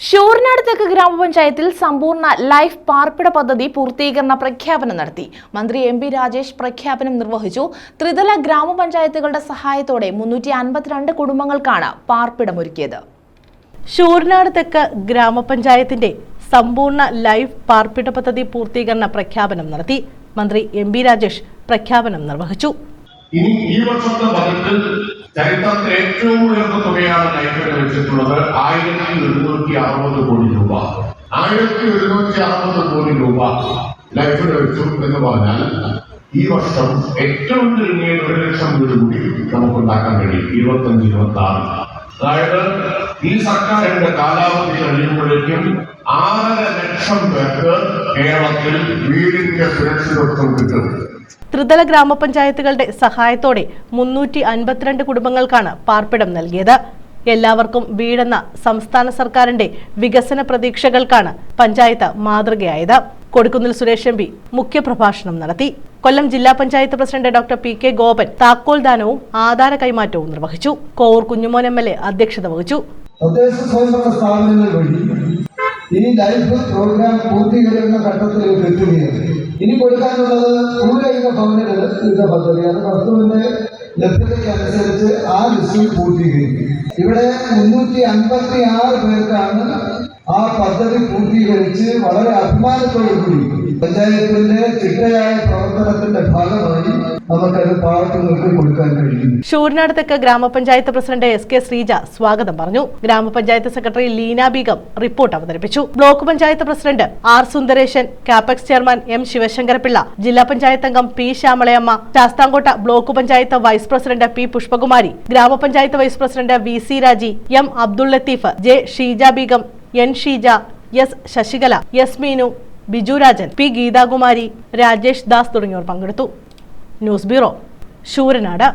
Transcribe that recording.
ഷൂർനാട് ഗ്രാമപഞ്ചായത്തിൽ സമ്പൂർണ ലൈഫ് പാർപ്പിട പദ്ധതി പൂർത്തീകരണ പ്രഖ്യാപനം നടത്തി. മന്ത്രി എം പി രാജേഷ് പ്രഖ്യാപനം നിർവഹിച്ചു. ത്രിതല ഗ്രാമപഞ്ചായത്തുകളുടെ സഹായത്തോടെ മുന്നൂറ്റി അൻപത്തിരണ്ട് കുടുംബങ്ങൾക്കാണ് പാർപ്പിടമൊരുക്കിയത്. ഷൂർനാട് ഗ്രാമപഞ്ചായത്തിന്റെ സമ്പൂർണ ലൈഫ് പാർപ്പിട പദ്ധതി പൂർത്തീകരണ പ്രഖ്യാപനം നടത്തി. മന്ത്രി എം പി രാജേഷ് പ്രഖ്യാപനം നിർവഹിച്ചു. ഈ വർഷത്തെ ചരിത്രത്തിൽ ഏറ്റവും ഉയർന്ന തുകയാണ് ലൈഫിന് വെച്ചിട്ടുള്ളത് ആയിരത്തി ഒരുന്നൂറ്റി അറുപത് കോടി രൂപ. ആയിരത്തി ഒരുന്നൂറ്റി അറുപത് കോടി രൂപ ലൈഫിന് വെച്ചു എന്ന് പറഞ്ഞാൽ ഈ വർഷം ഏറ്റവും ചുരുങ്ങിയ ഒരു ലക്ഷം വീട് കൂടി നമുക്ക് ഉണ്ടാക്കാൻ കഴിയും. ഇരുപത്തഞ്ച് ഇരുപത്തി ആറ് അതായത് ഈ സർക്കാരിന്റെ കാലാവധി കഴിയുമ്പോഴേക്കും ആറര ലക്ഷം പേർക്ക് കേരളത്തിൽ വീടിന്റെ സുരക്ഷിതത്വം കിട്ടും. ത്രിതല ഗ്രാമപഞ്ചായത്തുകളുടെ സഹായത്തോടെ മുന്നൂറ്റി അൻപത്തിരണ്ട് കുടുംബങ്ങൾക്കാണ് പാർപ്പിടം നൽകിയത്. എല്ലാവർക്കും വീടെന്ന സംസ്ഥാന സർക്കാരിന്റെ വികസന പ്രതീക്ഷകൾക്കാണ് പഞ്ചായത്ത് മാതൃകയായത്. കൊടുക്കുന്നിൽ സുരേഷ് എം പി മുഖ്യപ്രഭാഷണം നടത്തി. കൊല്ലം ജില്ലാ panchayat president doctor P K Gopan താക്കോൽ ദാനവും ആധാര കൈമാറ്റവും നിർവഹിച്ചു. Kovoor Kunjumon M L A അധ്യക്ഷത വഹിച്ചു. ഈ ലൈഫ് പ്രോഗ്രാം പൂർത്തീകരിക്കുന്ന ഘട്ടത്തിലേക്ക് എത്തുകയാണ് ഇനി കൊടുക്കാനുള്ളത് ഭൂരഹിത ഭവനങ്ങളുടെ പദ്ധതി. അത് വസ്തുവിന്റെ ലഭ്യതയ്ക്കനുസരിച്ച് ആ ലിസ്റ്റിൽ പൂർത്തീകരിക്കും. ഇവിടെ മുന്നൂറ്റി അൻപത്തി ആറ് പേർക്കാണ് ആ പദ്ധതി പൂർത്തീകരിച്ച് വളരെ അഭിമാനത്തോടു കൂടി പഞ്ചായത്തിന്റെ ചിട്ടയായ പ്രവർത്തനത്തിന്റെ ഭാഗമായി നമുക്കത് കൊടുക്കാൻ കഴിയും. ഷൂർനാട് തെക്ക് ഗ്രാമപഞ്ചായത്ത് പ്രസിഡന്റ് എസ് കെ ശ്രീജ സ്വാഗതം പറഞ്ഞു. ഗ്രാമപഞ്ചായത്ത് സെക്രട്ടറി ലീന ബീഗം റിപ്പോർട്ട് അവതരിപ്പിച്ചു. Block panchayat president R Sundaresan Capex chairman M Sivasankarapillai ജില്ലാ പഞ്ചായത്ത് അംഗം P Syamalayamma Sasthamkotta block panchayat vice president P Pushpakumari ഗ്രാമപഞ്ചായത്ത് vice president V C Raji M Abdul Latheef J Sheeja Beegum N Sheeja S Sasikala S Meenu Biju Rajan P Geethakumari Rajesh Das തുടങ്ങിയവർ പങ്കെടുത്തു. News bureau Sooranad